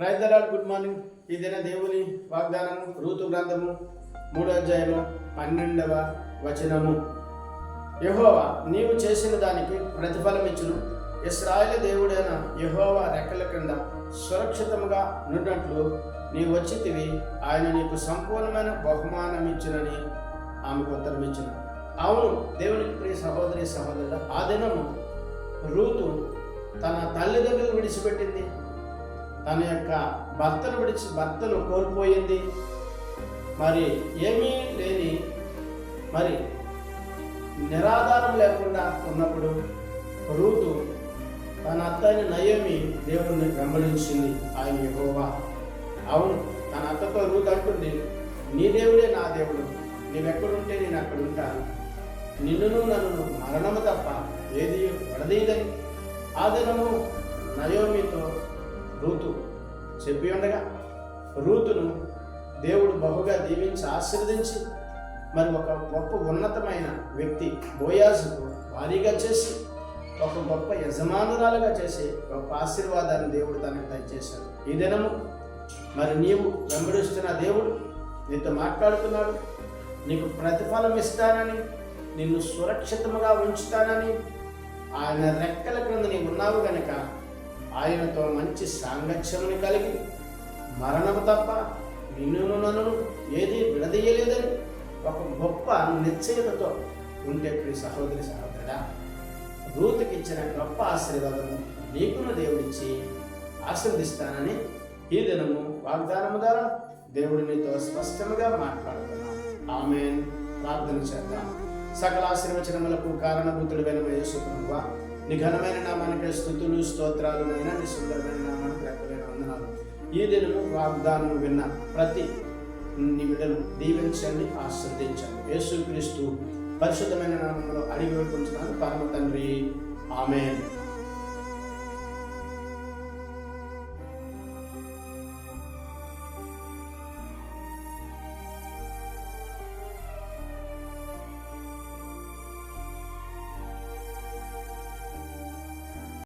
ప్రైదరాలు good morning ఈ దేవుని వాగ్దానము ఋతు గ్రంథము మూడో అధ్యాయము పన్నెండవ వచనము. యహోవా నీవు చేసిన దానికి ప్రతిఫలం ఇచ్చును. ఇస్రాయల దేవుడైన యహోవా రెక్కల క్రింద సురక్షితముగా నున్నట్లు నీవు వచ్చితివి ఆయన నీకు సంపూర్ణమైన బహుమానం ఇచ్చునని ఆమెకు ఉత్తరం ఇచ్చిన. అవును దేవునికి ప్రియ సహోదరి సహోదరుడు ఆ దినము రూతు తన తల్లిదండ్రులు విడిచిపెట్టింది. తన యొక్క భర్తను విడిచి భర్తను కోల్పోయింది. మరి ఏమీ లేని మరి నిరాధారం లేకుండా ఉన్నప్పుడు రూతు తన అత్తని నయోమి దేవుణ్ణి వెంబడించింది. ఆయన యహోవా అవును తన అత్తతో రూతు అంటుంది నీ దేవుడే నా దేవుడు. నీవెక్కడుంటే నేను అక్కడ ఉంటాను నిన్నును నన్ను మరణము తప్ప ఏది విడదీయదని ఆ దినము నయోమితో రూతు చెప్పి ఉండగా రూతును దేవుడు బహుగా దీవించి ఆశీర్వదించి మరి ఒక గొప్ప ఉన్నతమైన వ్యక్తి బోయాజుకు భారీగా చేసి ఒక గొప్ప యజమానురాలుగా చేసి గొప్ప ఆశీర్వాదాన్ని దేవుడు తనకు దయచేశాడు. ఈ దినము మరి నీవు వెంబడిస్తున్న దేవుడు నీతో మాట్లాడుతున్నాడు. నీకు ప్రతిఫలం ఇస్తానని నిన్ను సురక్షితముగా ఉంచుతానని ఆయన రెక్కల క్రింద నీవు ఉన్నావు కనుక ఆయనతో మంచి సాంగత్యముని కలిగి మరణము తప్ప నిన్ను నన్ను ఏది విడదీయలేదని ఒక గొప్ప నిశ్చయతతో ఉంటే ప్రియ సహోదరి సహోదరుడా రూతుకి గొప్ప ఆశీర్వాదము నీకును దేవుడిచ్చి ఆశీర్దిస్తానని ఈ దినము వాగ్దానము ద్వారా దేవుడు నీతో స్పష్టంగా మాట్లాడుతున్నాను ఆమె ప్రార్థన చేద్దాం. సకల ఆశీర్వచనములకు కారణభూతుడైన యేసు ప్రభువ నీ ఘనమైన నామానికి స్థుతులు స్తోత్రాలు అయినా నీ సుందరమైన నామానికి లెక్కలేని వందనాలు. ఈ దినము వాగ్దానం విన్న ప్రతి నిమిడను దీవించండి ఆశ్రదించండి యేసుక్రీస్తు పరిశుద్ధమైన నామంలో అడిగి వేడుకుంటున్నాను పరమ తండ్రి. ఆమె